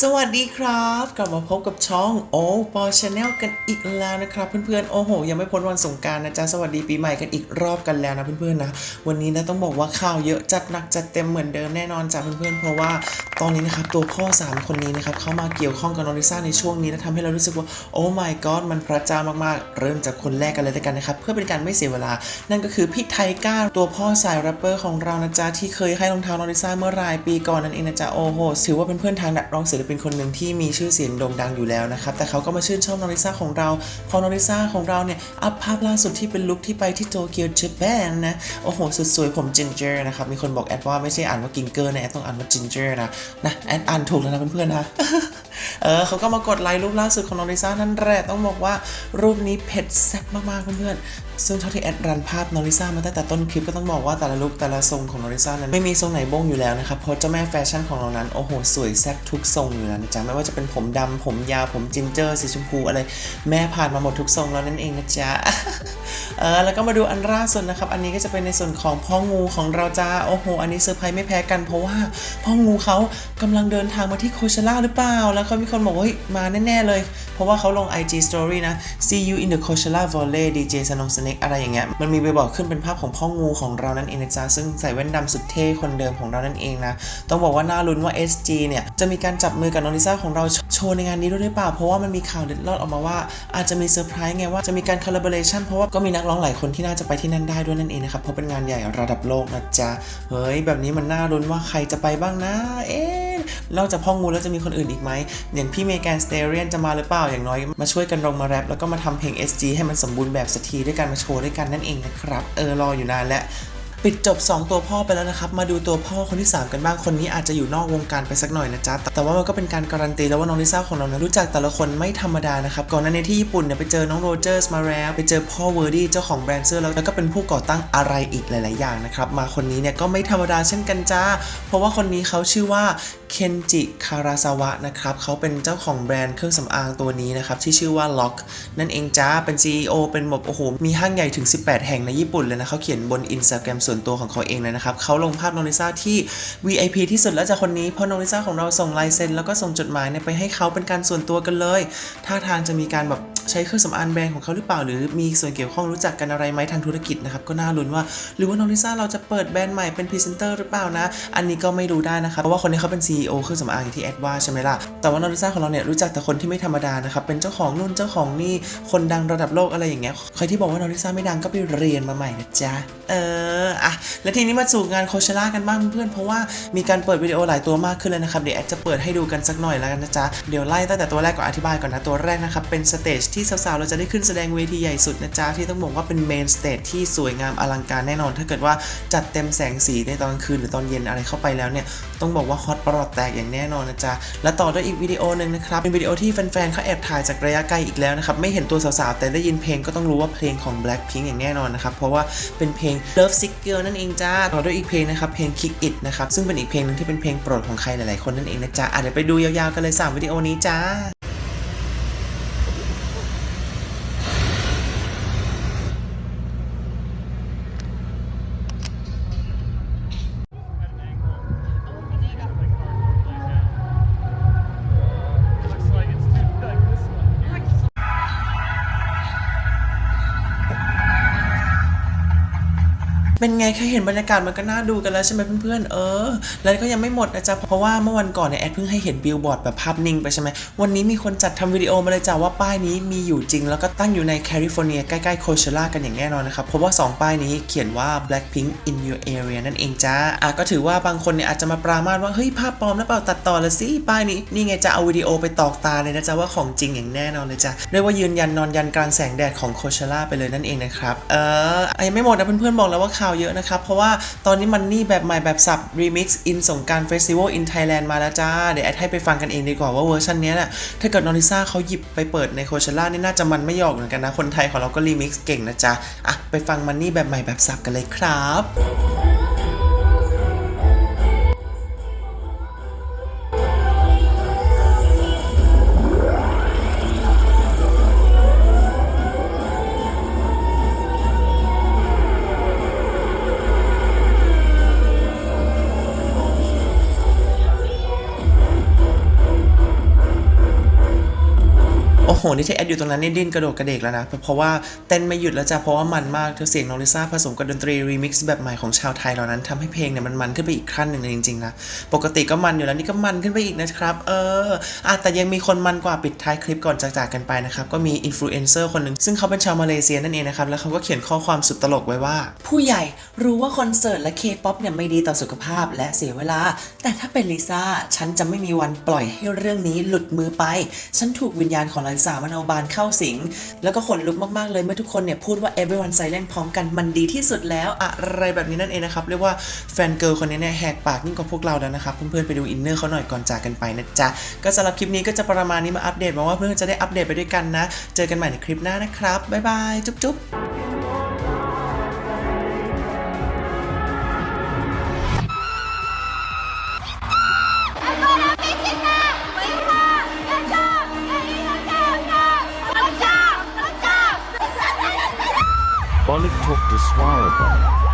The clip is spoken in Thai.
สวัสดีครับ กลับมาพบกับช่องโอปอชาแนลกันอีกแล้วนะครับ เพื่อนๆโอ้โห ยังไม่พ้นวันสงกรารนะจ๊ะสวัสดีปีใหม่กันอีกรอบกันแล้วนะเพื่อนๆนะวันนี้นะต้องบอกว่าข่าวเยอะจัดหนักจัดเต็มเหมือนเดิมแน่นอนจ้ะเพื่อนๆเพราะว่าตอนนี้นะครับตัวพ่อ 3 คนนี้นะครับเข้ามาเกี่ยวข้องกับนอริซ่าในช่วงนี้นะทำให้เรารู้สึกว่าโอ้ my god มันพระเจ้ามากๆ เริ่มจากคนแรกกันเลยแล้วกันนะครับเพื่อเป็นการไม่เสียเวลา นั่นก็คือพี่ไทก้าตัวพ่อสายแรปเปอร์ของเรานะจ๊ะที่เคยให้รองเท้านอริซ่าเมื่อรายปีก่อนนั่นเองนะจ๊ะโอ้โหถือว่าเป็นเพื่อนทางนักร้องศิลปินคนหนึ่งที่มีชื่อเสียงโด่งดังอยู่แล้วนะครับ แต่เขาก็มาชื่นชอบนอริซ่าของเรา พอนอริซ่าของเราเนี่ย อัพภาพล่าสุดที่เป็นลุคที่ไปที่โตเกียวเจแปนนะ โอ้โห สุดสวยผมจินเจอร์นะครับ มีคนบอกแอดว่าไม่ใช่อ่านว่ากิงเกอร์นะ แอดต้องอ่านว่าจินเจอร์นะ นะ แอดอ่านถูกแล้วนะเพื่อนๆนะเออเขาก็มากดไลค์รูปล่าสุดของน้องลิซ่านั่นแหละต้องบอกว่ารูปนี้เผ็ดแซ่บมากๆเพื่อนๆซึ่งเท่าที่แอดรันภาพน้องลิซ่ามาตั้งแต่ต้นคลิปก็ต้องบอกว่าแต่ละลุคแต่ละทรงของน้องลิซ่านั้นไม่มีทรงไหนบ้งอยู่แล้วนะครับเพราะเจ้าแม่แฟชั่นของเรานั้นโอ้โหสวยแซ่บทุกทรงอยู่แล้วนะจ๊ะไม่ว่าจะเป็นผมดำผมยาวผมจินเจอร์สีชมพูอะไร แม่ผ่านมาหมดทุกทรงแล้วนั่นเองนะจ๊ะเออแล้วก็มาดูอันล่าสุดนะครับ อันนี้ก็จะเป็นในส่วนของพ่องูของเราจ้าโอ้โห อันนี้เซอร์ไพรส์ไม่แพ้กันเพราะว่าพ่องูเขากำลังเดินทางมาที่โคเชล่าหรือเปล่าแล้วเขามีคนบอกว่ามาแน่ ๆ เลย เพราะว่าเขาลง IG Story นะ see you in the Coachella Valley DJ สนงสเน็กอะไรอย่างเงี้ย มันมีไปบอกขึ้นเป็นภาพของพ่องูของเรานั่นเองนะจ๊ะ ซึ่งใส่แว่นดำสุดเท่คนเดิมของเรานั่นเองนะ ต้องบอกว่าน่าลุ้นว่า SG เนี่ย จะมีการจับมือกับน้องลิซ่าของเราโชว์ในงานนี้ด้วยหรือเปล่า เพราะว่ามันมีข่าวเด็ดลอดออกมาว่า อาจจะมีเซอร์ไพรส์ไงว่าจะมีการ collaboration เพราะว่าก็มีนักร้องหลายคนที่น่าจะไปที่นั่นได้ด้วยนั่นเองนะครับ เพราะเป็นงานใหญ่ระดับโลกนะจ๊ะ เฮ้ยแบบนี้มันน่าลุ้นว่าใครจะไปบ้างนะ เอ๊ นอกจากพ่องูแล้วจะมีคนอื่นอีกไหม อย่างพี่เมแกนสเตเรียนจะมาหรือเปล่าอย่างน้อย มาช่วยกันลงมาแรปแล้วก็มาทำเพลง SG ให้มันสมบูรณ์แบบสักทีด้วยกันมาโชว์ด้วยกันนั่นเองนะครับ เออรออยู่นานแล้ว ปิดจบ 2 ตัวพ่อไปแล้วนะครับ มาดูตัวพ่อคนที่ 3 กันบ้างคนนี้อาจจะอยู่นอกวงการไปสักหน่อยนะจ๊ะ แต่ว่ามันก็เป็นการการันตีแล้วว่าน้องลิซ่าของเรานะรู้จักแต่ละคนไม่ธรรมดานะครับ ก่อนหน้านี้ที่ญี่ปุ่นเนี่ยไปเจอน้องโรเจอร์สมาแล้วไปเจอพ่อเวอร์ดี้เจ้าของแบรนด์เสื้อแล้วแล้วก็เป็นผู้ก่อตั้งอะไรอีกหลาย ๆ อย่างนะครับ มาคนนี้เนี่ยก็ไม่ธรรมดาเช่นกันจ้า เพราะว่าคนนี้เขาชื่อว่าเคนจิคาราซาวะนะครับเขาเป็นเจ้าของแบรนด์เครื่องสำอางตัวนี้นะครับที่ชื่อว่า Lock นั่นเองจ้าเป็น CEO เป็นแบบโอ้โหมีห้างใหญ่ถึง 18 แห่งในญี่ปุ่นเลยนะเขาเขียนบน Instagram ส่วนวนตัวของเขาเองเลยนะครับเขาลงภาพน้องลิซ่าที่ VIP ที่สุดแล้วจากคนนี้เพราะน้องลิซ่าของเราส่งลายเซ็นแล้วก็ส่งจดหมายเนี่ยไปให้เขาเป็นการส่วนตัวกันเลยท่าทางจะมีการแบบใช้เครื่องสำอางแบรนด์ของเขาหรือเปล่า หรือมีส่วนเกี่ยวข้องรู้จักกันอะไรไหมทางธุรกิจนะครับก็น่าลุ้นว่า หรือว่าน้องลิซ่าเราจะเปิดแบรนด์ใหม่เป็นพรีเซนเตอร์หรือเปล่านะ อันนี้ก็ไม่รู้ได้นะครับเพราะว่าคนนี้เขาเป็น CEO เครื่องสำอางอย่างที่แอดว่าใช่ไหมล่ะแต่ว่าน้องลิซ่าของเราเนี่ยรู้จักแต่คนที่ไม่ธรรมดานะครับเป็นเจ้าของนู่นเจ้าของนี่คนดังระดับโลกอะไรอย่างเงี้ยใครที่บอกว่าน้องลิซ่าไม่ดังก็ไปเรียนมาใหม่นะจ๊ะเอออะแล้วทีนี้มาสู่งานโคเชล่ากันบ้างเพื่อนเพราะว่ามีการเปิดวิดีโอหลายตัวมากขึ้นเลยนะครับ เดี๋ยวแอดจะเปิดให้ดูกันสักหน่อยแล้วกันนะจ๊ะ เดี๋ยวไล่ตั้งแต่ตัวแรกก่อนอธิบายก่อนนะ ตัวแรกนะครับเป็นสเตจที่สาวๆเราจะได้ขึ้นแสดงเวทีใหญ่สุดนะจ๊ะ ที่ต้องบอกว่าเป็นเมนสเตจที่สวยงามอลังการแน่นอน ถ้าเกิดว่าจัดเต็มแสงสีในตอนกลางคืนหรือตอนเย็นอะไรเข้าไปแล้วเนี่ยต้องบอกว่าฮอตประหลอดแตกอย่างแน่นอนนะจ๊ะและต่อด้วยอีกวิดีโอหนึ่งนะครับเป็นวิดีโอที่แฟนๆเขาแอบถ่ายจากระยะไกลอีกแล้วนะครับไม่เห็นตัวสาวๆแต่ได้ยินเพลงก็ต้องรู้ว่าเพลงของ Blackpink อย่างแน่นอนนะครับเพราะว่าเป็นเพลง Love Sick Girl นั่นเองจ้าต่อด้วยอีกเพลงนะครับเพลง Kick It นะครับซึ่งเป็นอีกเพลงหนึงที่เป็นเพลงโปรดของใครหลายๆคนนั่นเองนะจ๊ะอะเดี๋ยวไปดูยาวๆกันเลยสามวิดีโอนี้จ้า เป็นไงแค่เห็นบรรยากาศมันก็น่าดูกันแล้วใช่ไหมเพื่อนๆเออ แล้วก็ยังไม่หมดนะจ๊ะเพราะว่าเมื่อวันก่อนเนี่ยแอดเพิ่งให้เห็นบิลบอร์ดแบบภาพนิ่งไปใช่ไหมวันนี้มีคนจัดทำวิดีโอมาเลยจ้ะว่าป้ายนี้มีอยู่จริง แล้วก็ตั้งอยู่ในแคลิฟอร์เนียใกล้ๆโคเชล่ากันอย่างแน่นอนนะครับเพราะว่า 2 ป้ายนี้เขียนว่า Blackpink in your area นั่นเองจ้าอะก็ถือว่าบางคนเนี่ยอาจจะมาปรามาสว่าเฮ้ยภาพปลอมแล้วเปล่าตัดต่อละสิป้ายนี้นี่ไงจะเอาวิดีโอไปตอกตาเลยนะจ๊ะว่าของจริงอย่างแน่นอนเลยจ้ะเรียกว่ายืนยันนอนยันกลางแสงแดดของโคเชล่าไปเลยนั่นเองนะครับเออยังไม่หมดนะเพื่อนๆบอกแล้วว่าข่าวเยอะนะครับ เพราะว่าตอนนี้มันนี่แบบใหม่แบบสับ Remix in สงการ Festival in Thailand มาแล้วจ้า เดี๋ยวแอดให้ไปฟังกันเองดีกว่าว่าเวอร์ชันนี้ยน่ะถ้าเกิดนอริซ่าเขาหยิบไปเปิดในโคเชล่านี่น่าจะมันไม่หยอกเหมือนกันนะ คนไทยของเราก็รีมิกซ์เก่งนะจ๊ะอะไปฟังมันนี่แบบใหม่แบบสับกันเลยครับ โห นี่เธอแอดอยู่ตรงนั้นนี่ดิ้นกระโดดกระเดกแล้วนะ เพราะว่าเต้นไม่หยุดแล้วจ้ะ เพราะว่ามันมาก เธอเสียงน้องลิซ่าผสมกับดนตรีรีมิกซ์แบบใหม่ของชาวไทยเหล่านั้นทำให้เพลงเนี่ยมันมันขึ้นไปอีกขั้นหนึ่งเลยจริงๆนะ ปกติก็มันอยู่แล้วนี่ก็มันขึ้นไปอีกนะครับ เอออะแต่ยังมีคนมันกว่าปิดท้ายคลิปก่อนจากจากกันไปนะครับ ก็มีอินฟลูเอนเซอร์คนหนึ่งซึ่งเขาเป็นชาวมาเลเซียนั่นเองนะครับ แล้วเขาก็เขียนข้อความสุดตลกไว้ว่า ผู้ใหญ่รู้ว่าคอนเสิร์ตและเคป๊อปเนี่ยไม่ดีต่อสุขภาพและเสียเวลา แต่ถ้าเป็นลิซ่าฉันจะไม่มีวันปล่อยให้เรื่องนี้หลุดมือไป ฉันถูกวิญญาณของลิซ่ามโนบาลเข้าสิง แล้วก็ขนลุกมากๆเลยเมื่อทุกคนเนี่ยพูดว่า everyone silent พร้อมกันมันดีที่สุดแล้วอะไรแบบนี้นั่นเองนะครับ เรียกว่าแฟนเกิร์ลคนนี้เนี่ยแหกปากยิ่งกว่าพวกเราแล้วนะครับ เพื่อนๆไปดูอินเนอร์เขาหน่อยก่อนจากกันไปนะจ๊ะ ก็สำหรับคลิปนี้ก็จะประมาณนี้มาอัปเดตหวังว่าเพื่อนๆจะได้อัปเดตไปด้วยกันนะ เจอกันใหม่ในคลิปหน้านะครับบ๊ายบายจุ๊บๆ Terrible